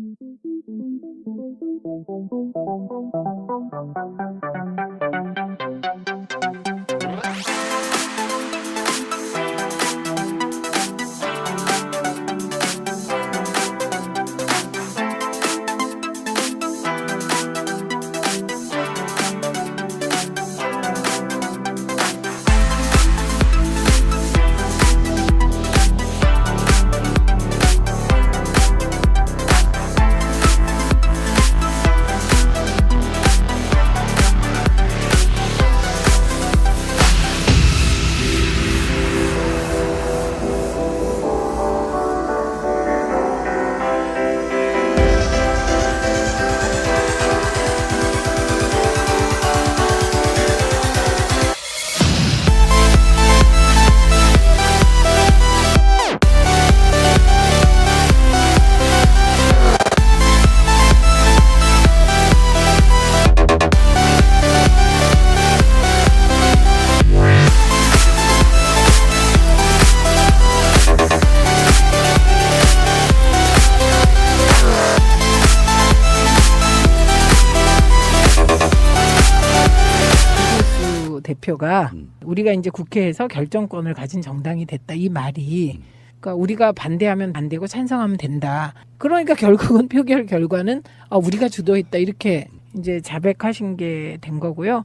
김문 대표가 음. 우리가 이제 국회에서 결정권을 가진 정당이 됐다 이 말이 음. 그러니까 우리가 반대하면 반대고 찬성하면 된다. 그러니까 결국은 표결 결과는 아, 우리가 주도했다 이렇게 이제 자백하신 게 된 거고요.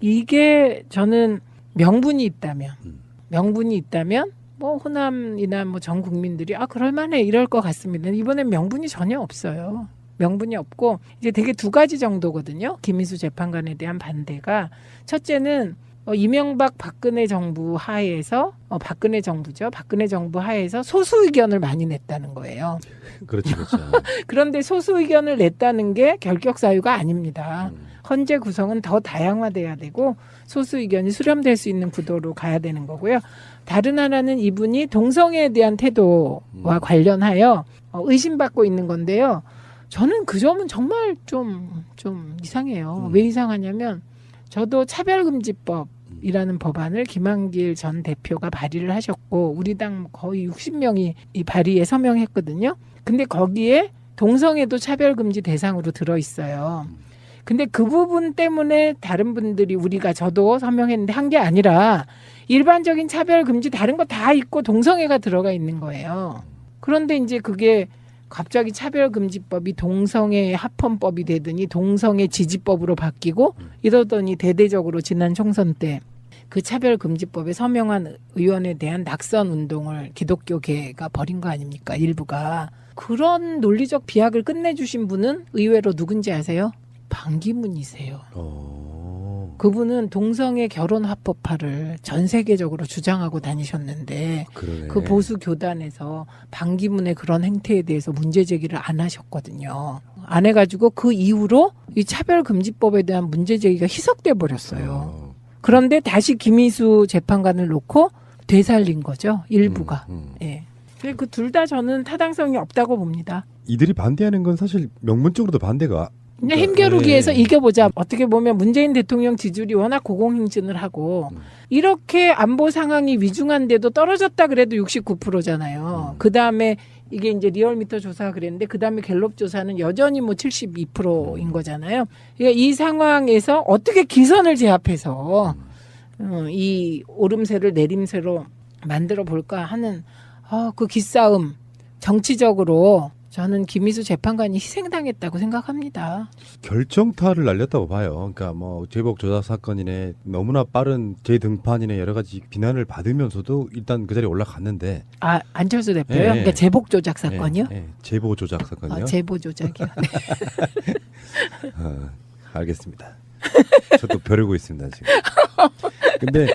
이게 저는 명분이 있다면 음. 명분이 있다면 뭐 호남이나 뭐 전 국민들이 아 그럴만해 이럴 것 같습니다. 이번엔 명분이 전혀 없어요. 명분이 없고 이제 되게 두 가지 정도거든요. 김희수 재판관에 대한 반대가 첫째는 어, 이명박 박근혜 정부 하에서 어, 박근혜 정부죠. 박근혜 정부 하에서 소수 의견을 많이 냈다는 거예요. 그렇죠, 그렇죠. 그런데 소수 의견을 냈다는 게 결격 사유가 아닙니다. 음. 헌재 구성은 더 다양화돼야 되고 소수 의견이 수렴될 수 있는 구도로 가야 되는 거고요. 다른 하나는 이분이 동성애에 대한 태도와 음. 관련하여 어, 의심받고 있는 건데요. 저는 그 점은 정말 좀, 좀 이상해요. 음. 왜 이상하냐면 저도 차별금지법 이라는 법안을 김한길 전 대표가 발의를 하셨고 우리 당 거의 60명이 이 발의에 서명했거든요. 근데 거기에 동성애도 차별 금지 대상으로 들어 있어요. 근데 그 부분 때문에 다른 분들이 우리가 저도 서명했는데 한 게 아니라 일반적인 차별 금지 다른 거 다 있고 동성애가 들어가 있는 거예요. 그런데 이제 그게 갑자기 차별금지법이 동성애 합헌법이 되더니 동성애 지지법으로 바뀌고 이러더니 대대적으로 지난 총선 때 그 차별금지법에 서명한 의원에 대한 낙선 운동을 기독교계가 벌인 거 아닙니까? 일부가. 그런 논리적 비약을 끝내주신 분은 의외로 누군지 아세요? 반기문이세요. 어. 그분은 동성애 결혼 합법화를 전 세계적으로 주장하고 다니셨는데 그러네. 그 보수 교단에서 반기문의 그런 행태에 대해서 문제 제기를 안 하셨거든요. 안 해가지고 그 이후로 이 차별금지법에 대한 문제 제기가 희석돼 버렸어요. 어. 그런데 다시 김희수 재판관을 놓고 되살린 거죠. 일부가. 음, 음. 예. 그둘 다 저는 타당성이 없다고 봅니다. 이들이 반대하는 건 사실 명문적으로도 반대가 그냥 그러니까, 힘겨루기에서 예. 이겨보자. 어떻게 보면 문재인 대통령 지지율이 워낙 고공행진을 하고 음. 이렇게 안보 상황이 위중한데도 떨어졌다 그래도 69%잖아요. 음. 그 다음에 이게 이제 리얼미터 조사 그랬는데 그 다음에 갤럽 조사는 여전히 뭐 72%인 음. 거잖아요. 그러니까 이 상황에서 어떻게 기선을 제압해서 어, 이 오름세를 내림세로 만들어 볼까 하는 어, 그 기싸움 정치적으로 저는 김희수 재판관이 희생당했다고 생각합니다. 결정타를 날렸다고 봐요. 그러니까 뭐 제복 조작 사건이네 너무나 빠른 재등판이네 여러 가지 비난을 받으면서도 일단 그 자리에 올라갔는데 아 안철수 대표요? 예, 예. 그러니까 제복 조작 사건이요? 예, 예, 제보 조작 사건이요. 아, 제보 조작이요. 네. 어, 알겠습니다. 저도 벼르고 있습니다 지금. 근데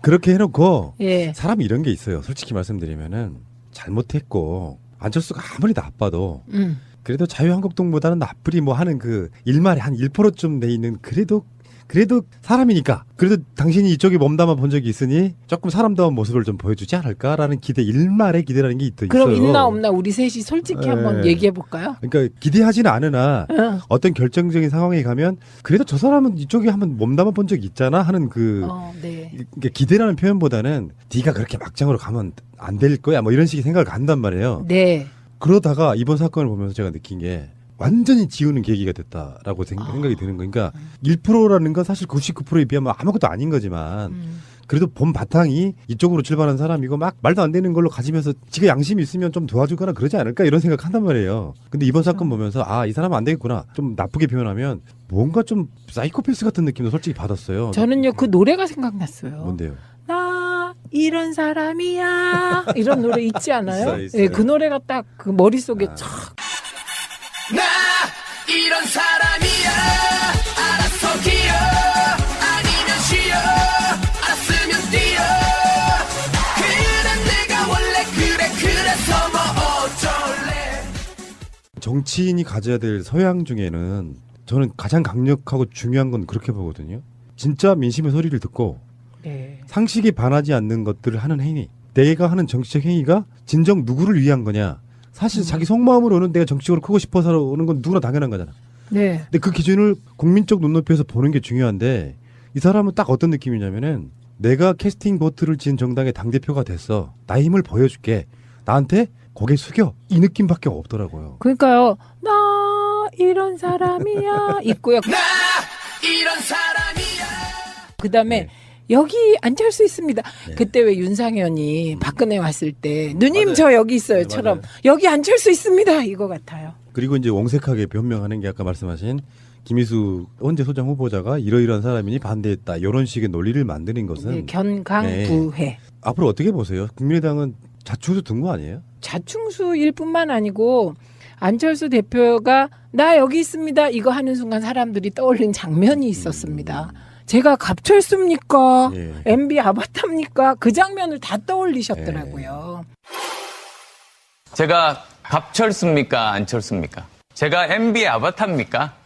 그렇게 해놓고 예. 사람이 이런 게 있어요. 솔직히 말씀드리면은 잘못했고 안철수가 아무리 나빠도 음. 그래도 자유한국당보다는 나쁘리 뭐 하는 그 일말에 한 1%쯤 돼 있는 그래도 그래도 사람이니까 그래도 당신이 이쪽에 몸담아 본 적이 있으니 조금 사람다운 모습을 좀 보여주지 않을까라는 기대 일말의 기대라는 게 있, 그럼 있어요. 있나 없나 우리 셋이 솔직히 예. 한번 얘기해 볼까요? 그러니까 기대하지는 않으나 어. 어떤 결정적인 상황에 가면 그래도 저 사람은 이쪽에 한번 몸담아 본 적이 있잖아 하는 그 어, 네. 그러니까 기대라는 표현보다는 네가 그렇게 막장으로 가면 안 될 거야 뭐 이런 식의 생각을 간단 말이에요. 네. 그러다가 이번 사건을 보면서 제가 느낀 게 완전히 지우는 계기가 됐다라고 생- 아. 생각이 드는 거예요. 그러니까 1%라는 건 사실 99%에 비하면 아무것도 아닌 거지만 음. 그래도 본 바탕이 이쪽으로 출발한 사람이고 막 말도 안 되는 걸로 가지면서 지가 양심이 있으면 좀 도와주거나 그러지 않을까 이런 생각 한단 말이에요. 근데 이번 사건 보면서 아 이 사람은 안 되겠구나. 좀 나쁘게 표현하면 뭔가 좀 사이코패스 같은 느낌도 솔직히 받았어요. 저는요 그 노래가 생각났어요. 뭔데요? 나 이런 사람이야 이런 노래 있지 않아요? 있어요, 있어요. 예, 그 노래가 딱 그 머릿속에 아. 촥 나 이런 사람이야 알아서 기어 아니면 쉬어 알았으면 뛰어 그래 내가 원래 그래 그래서 뭐 어쩔래 정치인이 가져야 될 소양 중에는 저는 가장 강력하고 중요한 건 그렇게 보거든요. 진짜 민심의 소리를 듣고 네. 상식에 반하지 않는 것들을 하는 행위. 내가 하는 정치적 행위가 진정 누구를 위한 거냐. 사실 자기 속마음으로는 내가 정치적으로 크고 싶어서 오는 건 누구나 당연한 거잖아. 네. 근데 그 기준을 국민적 눈높이에서 보는 게 중요한데 이 사람은 딱 어떤 느낌이냐면은 내가 캐스팅 보트를 진 정당의 당 대표가 됐어. 나 힘을 보여줄게. 나한테 고개 숙여. 이 느낌밖에 없더라고요. 그러니까요. 나 이런 사람이야 있고요. 나 이런 사람이야 그다음에 네. 여기 안철수 있습니다. 네. 그때 왜 윤상현이 박근혜 왔을 때 누님 맞아요. 저 여기 네, 있어요처럼 맞아요. 여기 안철수 있습니다 이거 같아요. 그리고 이제 옹색하게 변명하는 게 아까 말씀하신 김희수 헌재 소장 후보자가 이러이러한 사람이니 반대했다. 이런 식의 논리를 만드는 것은 네, 견강부회 앞으로 어떻게 보세요? 국민의당은 자충수 둔거 아니에요? 자충수일 뿐만 아니고 안철수 대표가 나 여기 있습니다 이거 하는 순간 사람들이 떠올린 장면이 있었습니다. 제가 갑철수입니까? 예. MB 아바타입니까? 그 장면을 다 떠올리셨더라고요. 제가 갑철수입니까? 안철수입니까? 제가 MB 아바타입니까?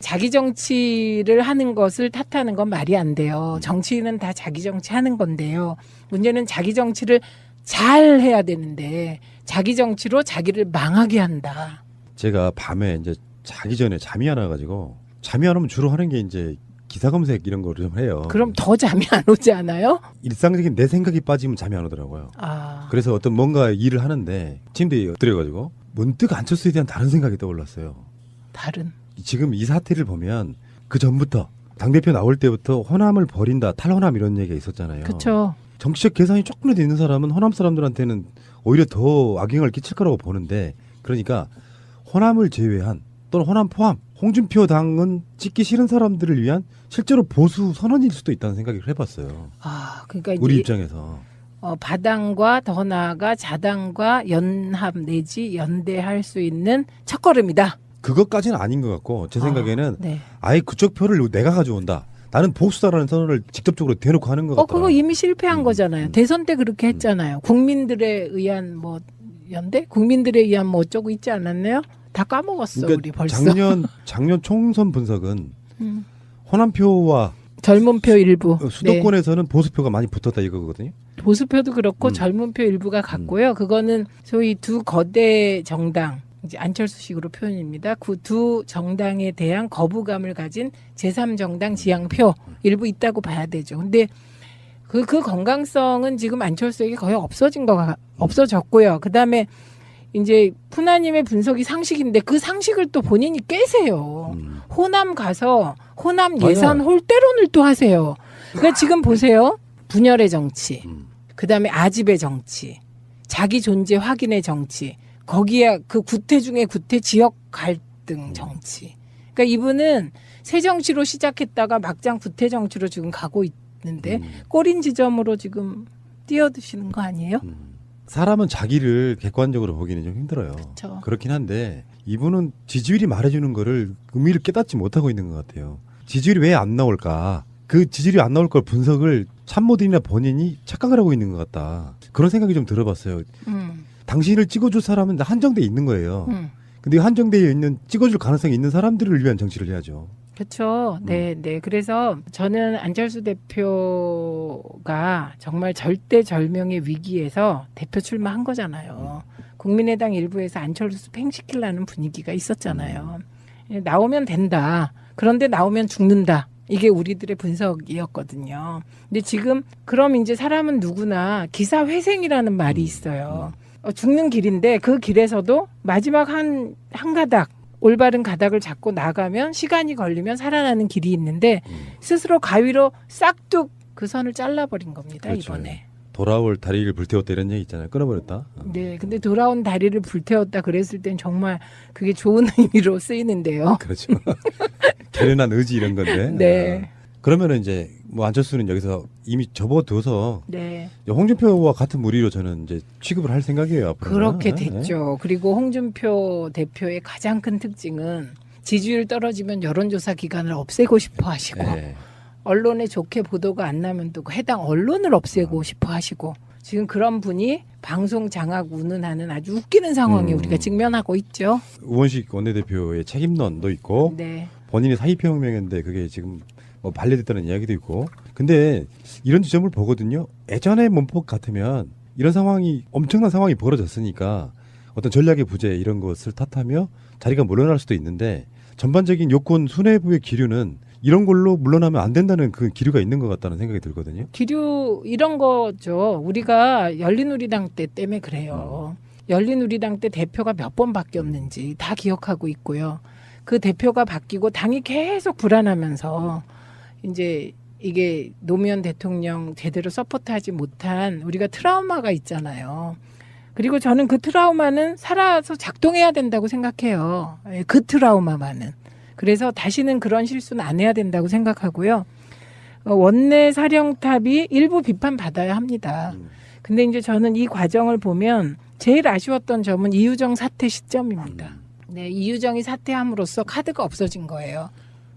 자기 정치를 하는 것을 탓하는 건 말이 안 돼요. 정치인은 다 자기 정치 하는 건데요. 문제는 자기 정치를 잘 해야 되는데 자기 정치로 자기를 망하게 한다. 제가 밤에 이제 자기 전에 잠이 안 와가지고 잠이 안 오면 주로 하는 게 이제 기사 검색 이런 거를 좀 해요. 그럼 더 잠이 안 오지 않아요? 일상적인 내 생각이 빠지면 잠이 안 오더라고요. 아, 그래서 어떤 뭔가 일을 하는데 침대에 엎드려가지고 문득 안철수에 대한 다른 생각이 떠올랐어요. 다른. 지금 이 사태를 보면 그 전부터 당 대표 나올 때부터 호남을 버린다, 탈호남 이런 얘기가 있었잖아요. 그렇죠. 정치적 계산이 조금이라도 있는 사람은 호남 사람들한테는 오히려 더 악영향을 끼칠 거라고 보는데 그러니까 호남을 제외한 또는 호남 포함 홍준표 당은 찍기 싫은 사람들을 위한 실제로 보수 선언일 수도 있다는 생각을 해봤어요. 아, 그러니까 우리 입장에서 어, 바당과 더 나아가 자당과 연합 내지 연대할 수 있는 첫걸음이다. 그것까지는 아닌 것 같고 제 생각에는 아, 네. 아예 그쪽 표를 내가 가져온다. 나는 보수다라는 선언을 직접적으로 대놓고 하는 것 어, 같다. 그거 이미 실패한 음, 거잖아요. 음. 대선 때 그렇게 했잖아요. 국민들에 의한 뭐 연대? 국민들에 의한 뭐 어쩌고 있지 않았나요? 다 까먹었어 우리 벌써. 그러니까 작년 작년 총선 분석은 음. 호남표와 젊은 표 일부. 어, 수도권에서는 보수표가 많이 붙었다 이거거든요. 네. 보수표도 그렇고 음. 젊은 표 일부가 갔고요. 그거는 소위 두 거대 정당 이제 안철수식으로 표현입니다. 그 두 정당에 대한 거부감을 가진 제3정당 지향표 일부 있다고 봐야 되죠. 근데 그, 그 건강성은 지금 안철수에게 거의 없어진 거가 없어졌고요. 그 다음에 이제 푸나님의 분석이 상식인데 그 상식을 또 본인이 깨세요. 음. 호남 가서 호남. 예산 홀대론을 또 하세요. 그러니까 지금 보세요. 분열의 정치, 음. 그 다음에 아집의 정치, 자기 존재 확인의 정치, 거기에 그 구태 중에 구태 지역 갈등 정치. 그러니까 이분은 새 정치로 시작했다가 막장 구태 정치로 지금 가고 있는데 음. 꼬린 지점으로 지금 뛰어드시는 거 아니에요? 음. 사람은 자기를 객관적으로 보기는 좀 힘들어요. 그쵸. 그렇긴 한데 이분은 지지율이 말해주는 거를 의미를 깨닫지 못하고 있는 것 같아요. 지지율이 왜 안 나올까? 그 지지율이 안 나올 걸 분석을 참모들이나 본인이 착각을 하고 있는 것 같다. 그런 생각이 좀 들어봤어요. 음, 당신을 찍어줄 사람은 한정돼 있는 거예요. 음. 근데 한정되어 있는 찍어줄 가능성이 있는 사람들을 위한 정치를 해야죠. 그렇죠. 네, 네. 그래서 저는 안철수 대표가 정말 절대절명의 위기에서 대표 출마한 거잖아요. 국민의당 일부에서 안철수 팽시키려는 분위기가 있었잖아요. 예, 나오면 된다. 그런데 나오면 죽는다. 이게 우리들의 분석이었거든요. 근데 지금 그럼 이제 사람은 누구나 기사 회생이라는 말이 있어요. 어, 죽는 길인데 그 길에서도 마지막 한, 한 가닥, 올바른 가닥을 잡고 나가면 시간이 걸리면 살아나는 길이 있는데 음. 스스로 가위로 싹둑 그 선을 잘라버린 겁니다, 그렇죠. 이번에. 돌아올 다리를 불태웠다 이런 얘기 있잖아요. 끊어버렸다. 어. 네, 근데 돌아온 다리를 불태웠다 그랬을 땐 정말 그게 좋은 의미로 쓰이는데요. 그렇죠. 결연한 의지 이런 건데. 네. 아, 그러면은 이제 뭐 안철수는 여기서 이미 접어둬서 네. 홍준표와 같은 무리로 저는 이제 취급을 할 생각이에요. 앞으로. 그렇게 됐죠. 그리고 홍준표 대표의 가장 큰 특징은 지지율 떨어지면 여론조사 기관을 없애고 싶어 하시고 네. 언론에 좋게 보도가 안 나면 또 해당 언론을 없애고 싶어 하시고 지금 그런 분이 방송 장악 운운하는 아주 웃기는 상황에 음. 우리가 직면하고 있죠. 우원식 원내대표의 책임론도 있고 네. 본인이 사의표명했는데 그게 지금 뭐 반려됐다는 이야기도 있고 근데 이런 지점을 보거든요 예전의 문법 같으면 이런 상황이 엄청난 상황이 벌어졌으니까 어떤 전략의 부재 이런 것을 탓하며 자리가 물러날 수도 있는데 전반적인 요건 수뇌부의 기류는 이런 걸로 물러나면 안 된다는 그 기류가 있는 것 같다는 생각이 들거든요 기류 이런 거죠. 우리가 열린우리당 때 때문에 그래요. 열린우리당 때 대표가 몇번 바뀌었는지 다 기억하고 있고요. 그 대표가 바뀌고 당이 계속 불안하면서 이제 이게 노무현 대통령 제대로 서포트하지 못한 우리가 트라우마가 있잖아요. 그리고 저는 그 트라우마는 살아서 작동해야 된다고 생각해요. 예, 그 트라우마만은. 그래서 다시는 그런 실수는 안 해야 된다고 생각하고요. 어, 원내 사령탑이 일부 비판 받아야 합니다. 음. 근데 이제 저는 이 과정을 보면 제일 아쉬웠던 점은 이유정 사퇴 시점입니다. 네, 이유정이 사퇴함으로써 카드가 없어진 거예요.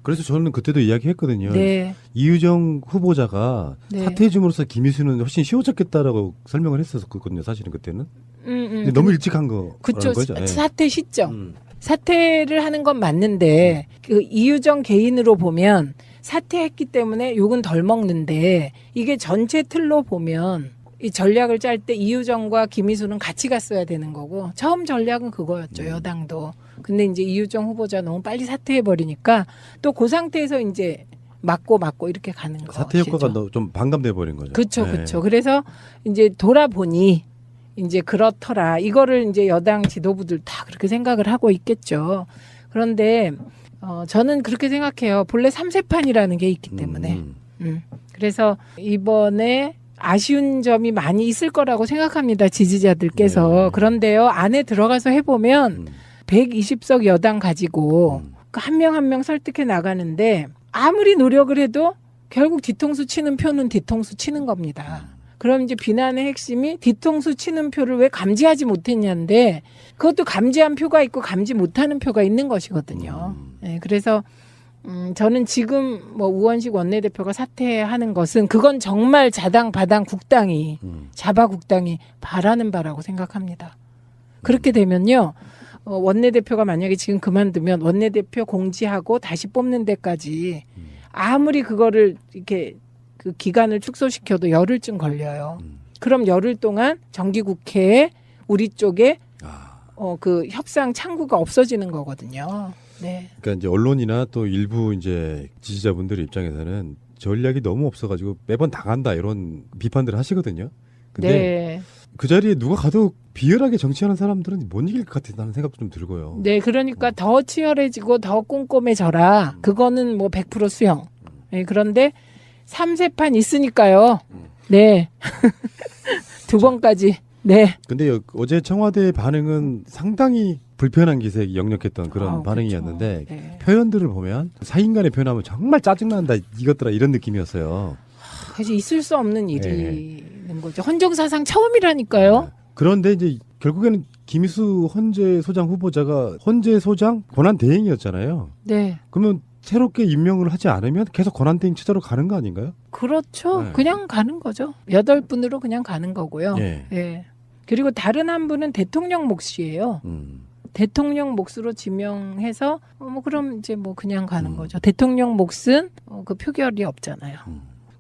그래서 저는 그때도 이야기했거든요 네, 이유정 후보자가 네. 사퇴해줌으로써 김희수는 훨씬 쉬워졌겠다라고 설명을 했었거든요 사실은 그때는 음, 음. 근데 너무 일찍 한 거. 그쵸 거죠. 예. 사퇴 시점. 음. 사퇴를 하는 건 맞는데 그 이유정 개인으로 보면 사퇴했기 때문에 욕은 덜 먹는데 이게 전체 틀로 보면 이 전략을 짤 때 이유정과 김희수는 같이 갔어야 되는 거고 처음 전략은 그거였죠 음. 여당도 근데 이제 이유정 후보자 너무 빨리 사퇴해 버리니까 또 그 상태에서 이제 맞고 맞고 이렇게 가는 거 사퇴 효과가 너- 좀 반감돼 버린 거죠. 그렇죠, 예. 그렇죠. 그래서 이제 돌아보니 이제 그렇더라. 이거를 이제 여당 지도부들 다 그렇게 생각을 하고 있겠죠. 그런데 어, 저는 그렇게 생각해요. 본래 삼세판이라는 게 있기 때문에. 음. 음. 그래서 이번에 아쉬운 점이 많이 있을 거라고 생각합니다. 지지자들께서. 네. 그런데요, 안에 들어가서 해보면 음. 120석 여당 가지고 음. 한명 한 명 설득해 나가는데 아무리 노력을 해도 결국 뒤통수 치는 표는 뒤통수 치는 겁니다. 그럼 이제 비난의 핵심이 뒤통수 치는 표를 왜 감지하지 못했냐인데 그것도 감지한 표가 있고 감지 못하는 표가 있는 것이거든요. 음. 네, 그래서 음, 저는 지금 뭐 우원식 원내대표가 사퇴하는 것은 그건 정말 자당 바당 국당이 음. 자바 국당이 바라는 바라고 생각합니다. 그렇게 되면요. 어, 원내대표가 만약에 지금 그만두면 원내대표 공지하고 다시 뽑는 데까지 음. 아무리 그거를 이렇게 그 기간을 축소시켜도 열흘쯤 걸려요. 음. 그럼 열흘 동안 정기국회에 우리 쪽에 아, 어, 그 협상 창구가 없어지는 거거든요. 네. 그러니까 이제 언론이나 또 일부 이제 지지자분들 입장에서는 전략이 너무 없어가지고 매번 당한다 이런 비판들을 하시거든요. 근데 네. 그 자리에 누가 가도 비열하게 정치하는 사람들은 못 이길 것 같다는 생각도 좀 들고요. 네, 그러니까 더 치열해지고 더 꼼꼼해져라. 그거는 뭐 100% 수용. 네, 그런데 삼세판 있으니까요. 네. 두 번까지. 네. 근데 여- 어제 청와대 반응은 상당히 불편한 기색이 역력했던 그런 아우, 반응이었는데 그렇죠. 네. 표현들을 보면 사인간의 표현하면 정말 짜증난다 이것들아 이런 느낌이었어요. 그래서 있을 수 없는 일이는 거죠. 헌정사상 처음이라니까요. 그런데 이제 결국에는 김희수 헌재 소장 후보자가 헌재 소장 권한 대행이었잖아요. 네. 그러면 새롭게 임명을 하지 않으면 계속 권한 대행 체제로 가는 거 아닌가요? 그렇죠. 네. 그냥 가는 거죠. 여덟 분으로 그냥 가는 거고요. 예. 예. 그리고 다른 한 분은 대통령 몫이에요. 음. 대통령 몫으로 지명해서 어, 뭐 그럼 이제 뭐 그냥 가는 음. 거죠. 대통령 몫은 어, 그 표결이 없잖아요.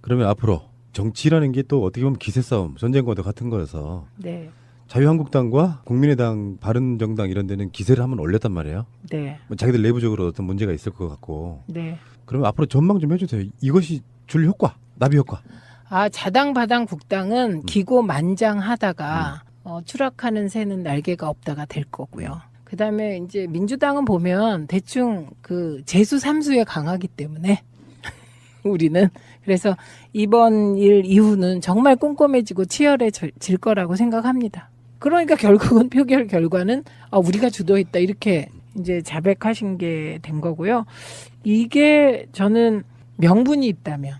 그러면 앞으로 정치라는 게 또 어떻게 보면 기세 싸움, 전쟁과도 같은 거여서 네. 자유한국당과 국민의당, 바른정당 이런 데는 기세를 한번 올렸단 말이에요. 네. 뭐 자기들 내부적으로 어떤 문제가 있을 것 같고. 네. 그러면 앞으로 전망 좀 해주세요. 이것이 줄 효과, 나비 효과. 아 자당 바당 국당은 기고만장하다가 어, 추락하는 새는 날개가 없다가 될 거고요. 그 다음에 이제 민주당은 보면 대충 그 재수 삼수에 강하기 때문에 우리는 그래서 이번 일 이후는 정말 꼼꼼해지고 치열해질 거라고 생각합니다. 그러니까 결국은 표결 결과는 아, 우리가 주도했다 이렇게 이제 자백하신 게 된 거고요. 이게 저는 명분이 있다면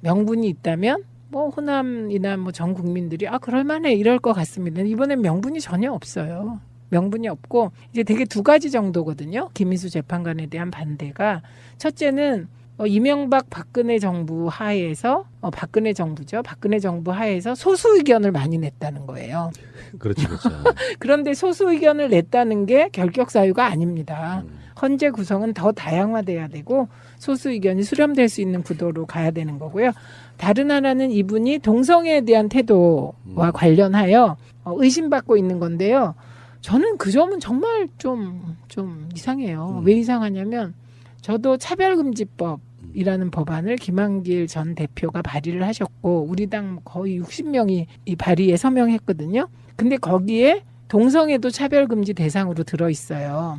명분이 있다면 뭐 호남이나 뭐 전 국민들이 아 그럴 만해 이럴 것 같습니다. 이번엔 명분이 전혀 없어요. 명분이 없고 이제 되게 두 가지 정도거든요. 김희수 재판관에 대한 반대가 첫째는 어, 이명박 박근혜 정부 하에서 어, 박근혜 정부죠. 박근혜 정부 하에서 소수 의견을 많이 냈다는 거예요. 그렇죠, 그렇죠. 그런데 소수 의견을 냈다는 게 결격 사유가 아닙니다. 음. 헌재 구성은 더 다양화돼야 되고 소수 의견이 수렴될 수 있는 구도로 가야 되는 거고요. 다른 하나는 이분이 동성애에 대한 태도와 음. 관련하여 어, 의심받고 있는 건데요. 저는 그 점은 정말 좀, 좀 이상해요. 음. 왜 이상하냐면 저도 차별금지법이라는 법안을 김한길 전 대표가 발의를 하셨고 우리 당 거의 60명이 이 발의에 서명했거든요. 근데 거기에 동성애도 차별금지 대상으로 들어 있어요.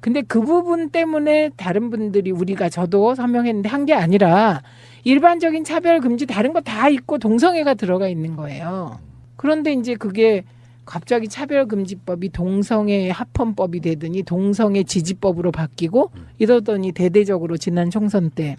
근데 그 부분 때문에 다른 분들이 우리가 저도 서명했는데 한 게 아니라 일반적인 차별금지 다른 거 다 있고 동성애가 들어가 있는 거예요. 그런데 이제 그게 갑자기 차별금지법이 동성애 합헌법이 되더니 동성애 지지법으로 바뀌고 이러더니 대대적으로 지난 총선 때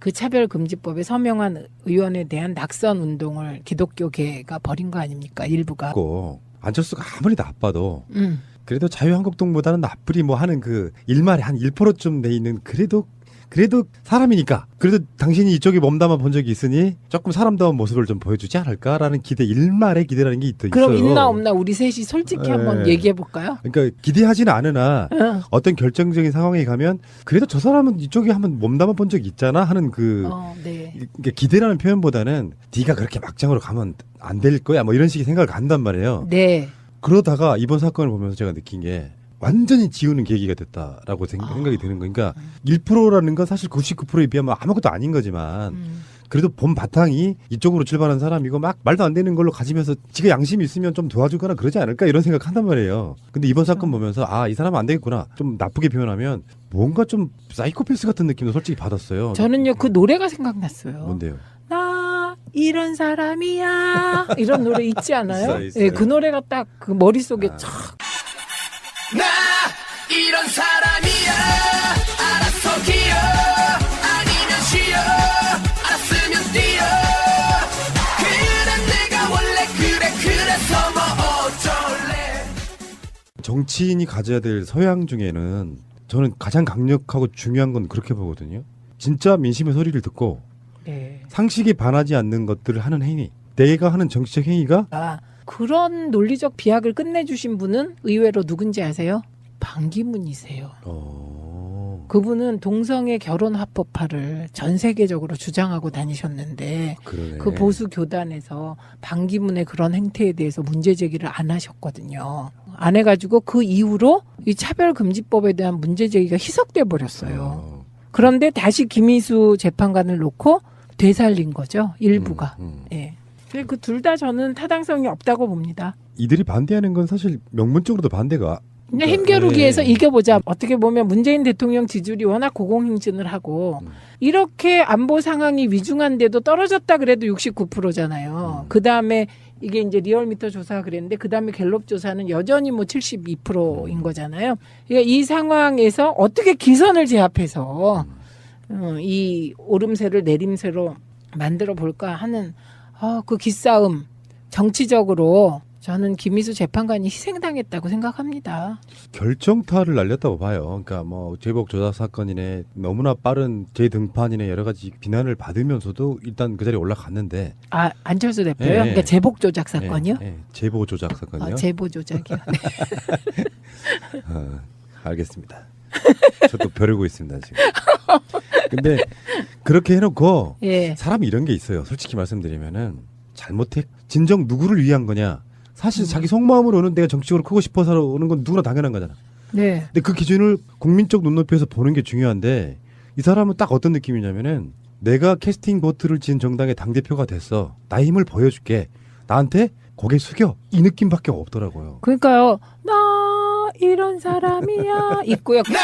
그 차별금지법에 서명한 의원에 대한 낙선 운동을 기독교계가 벌인 거 아닙니까 일부가. 고 안철수가 아무리 나빠도 음. 그래도 자유한국당보다는 나쁘리 뭐 하는 그 일말에 한 1%쯤 돼 있는 그래도 그래도 사람이니까 그래도 당신이 이쪽에 몸담아 본 적이 있으니 조금 사람다운 모습을 좀 보여주지 않을까라는 기대 일말의 기대라는 게 있, 그럼 있어요. 있나 없나 우리 셋이 솔직히 네. 한번 얘기해 볼까요? 그러니까 기대하지는 않으나 어. 어떤 결정적인 상황에 가면 그래도 저 사람은 이쪽에 한번 몸담아 본 적이 있잖아 하는 그 어, 네. 그러니까 기대라는 표현보다는 네가 그렇게 막장으로 가면 안 될 거야 뭐 이런 식의 생각을 간단 말이에요. 네. 그러다가 이번 사건을 보면서 제가 느낀 게 완전히 지우는 계기가 됐다라고 생각, 아. 생각 이 드는 거. 그러니까 1%라는 건 사실 99%에 비하면 아무것도 아닌 거지만 음. 그래도 본 바탕이 이쪽으로 출발한 사람이고 막 말도 안 되는 걸로 가지면서 지가 양심이 있으면 좀 도와주거나 그러지 않을까 이런 생각 한단 말이에요. 근데 이번 사건 보면서 아 이 사람은 안 되겠구나. 좀 나쁘게 표현하면 뭔가 좀 사이코패스 같은 느낌도 솔직히 받았어요. 저는요 그 노래가 생각났어요. 뭔데요? 나 이런 사람이야 이런 노래 있지 않아요? 있어요, 있어요. 예, 그 노래가 딱 그 머릿속에 아. 촥 나 이런 사람이야 알아서 기어 아니면 쉬어 알았으면 뛰어 그래 내가 원래 그래 그래서 뭐 어쩔래 정치인이 가져야 될 서양 중에는 저는 가장 강력하고 중요한 건 그렇게 보거든요. 진짜 민심의 소리를 듣고 네. 상식에 반하지 않는 것들을 하는 행위. 내가 하는 정치적 행위가 아, 그런 논리적 비약을 끝내주신 분은 의외로 누군지 아세요? 반기문이세요. 어... 그분은 동성애 결혼 합법화를 전 세계적으로 주장하고 다니셨는데 그러네. 그 보수 교단에서 반기문의 그런 행태에 대해서 문제 제기를 안 하셨거든요. 안 해가지고 그 이후로 이 차별금지법에 대한 문제 제기가 희석돼 버렸어요. 어, 그런데 다시 김희수 재판관을 놓고 되살린 거죠 일부가. 음, 음. 예. 그 둘 다 저는 타당성이 없다고 봅니다. 이들이 반대하는 건 사실 명문적으로도 반대가 그냥 그러니까, 힘겨루기에서 예. 이겨보자. 어떻게 보면 문재인 대통령 지지율이 워낙 고공행진을 하고 음. 이렇게 안보 상황이 위중한데도 떨어졌다 그래도 69%잖아요. 음. 그 다음에 이게 이제 리얼미터 조사가 그랬는데 그 다음에 갤럽 조사는 여전히 뭐 72%인 음. 거잖아요. 그러니까 이 상황에서 어떻게 기선을 제압해서 어, 이 오름세를 내림세로 만들어 볼까 하는 어, 그 기싸움 정치적으로 저는 김희수 재판관이 희생당했다고 생각합니다. 결정타를 날렸다고 봐요. 그러니까 뭐 제복 조작 사건이네 너무나 빠른 재등판이네 여러 가지 비난을 받으면서도 일단 그 자리에 올라갔는데 아 안철수 대표요? 예, 예. 그러니까 제복 조작 사건이요? 예, 예, 제보 조작 사건이요. 아, 제보 조작이요. 네. 어, 알겠습니다. 저도 벼르고 있습니다 지금. 근데 그렇게 해놓고 예. 사람이 이런 게 있어요. 솔직히 말씀드리면은 잘못해 진정 누구를 위한 거냐. 사실 음. 자기 속마음으로는 내가 정치적으로 크고 싶어서 오는 건 누구나 당연한 거잖아. 네. 근데 그 기준을 국민적 눈높이에서 보는 게 중요한데 이 사람은 딱 어떤 느낌이냐면은 내가 캐스팅 보트를 진 정당의 당 대표가 됐어. 나 힘을 보여줄게. 나한테 고개 숙여 이 느낌밖에 없더라고요. 그러니까요. 나 이런 사람이야 있고요. 나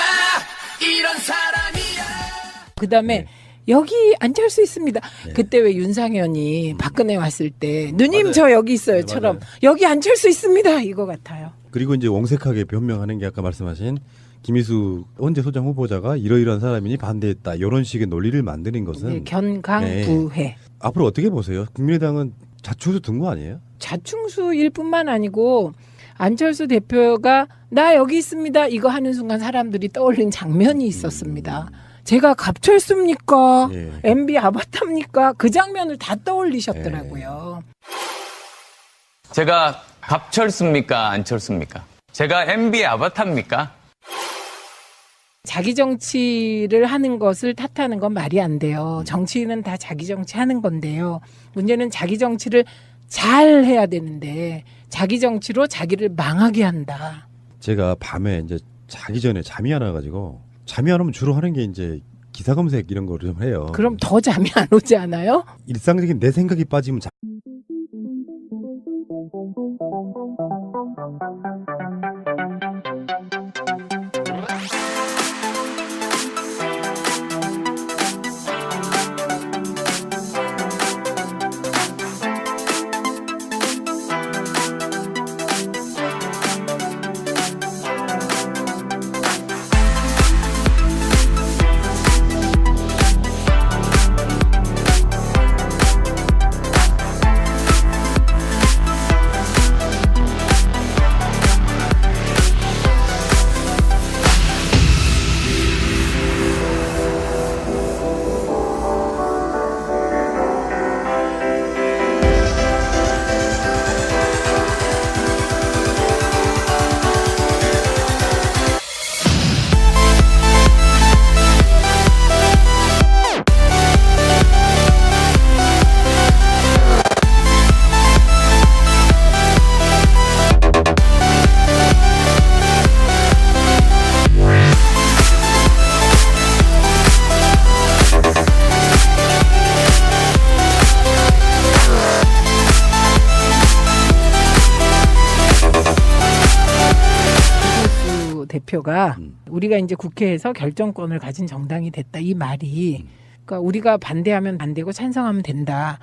이런 사람이야 그다음에 네. 여기 안철수 있습니다. 네. 그때 왜 윤상현이 박근혜 왔을 때 누님 맞아요. 저 여기 네, 있어요처럼. 여기 안철수 있습니다 이거 같아요. 그리고 이제 옹색하게 변명하는 게 아까 말씀하신 김희수 언제 소장 후보자가 이러이러한 사람이니 반대했다 이런 식의 논리를 만드는 것은 네, 견강부회 앞으로 어떻게 보세요? 국민의당은 자충수 둔거 아니에요? 자충수일 뿐만 아니고 안철수 대표가 나 여기 있습니다 이거 하는 순간 사람들이 떠올린 장면이 있었습니다. 제가 갑철수입니까? 예. MB 아바타입니까? 그 장면을 다 떠올리셨더라고요. 제가 갑철수입니까? 안철수입니까? 제가 MB 아바타입니까? 자기 정치를 하는 것을 탓하는 건 말이 안 돼요. 정치인은 다 자기 정치 하는 건데요. 문제는 자기 정치를 잘 해야 되는데 자기 정치로 자기를 망하게 한다. 제가 밤에 이제 자기 전에 잠이 안 와가지고 잠이 안 오면 주로 하는 게 이제 기사 검색 이런 거를 좀 해요. 그럼 더 잠이 안 오지 않아요? 일상적인 내 생각이 빠지면 자... 대표가 음. 우리가 이제 국회에서 결정권을 가진 정당이 됐다 이 말이 그러니까 우리가 반대하면 반대고 찬성하면 된다.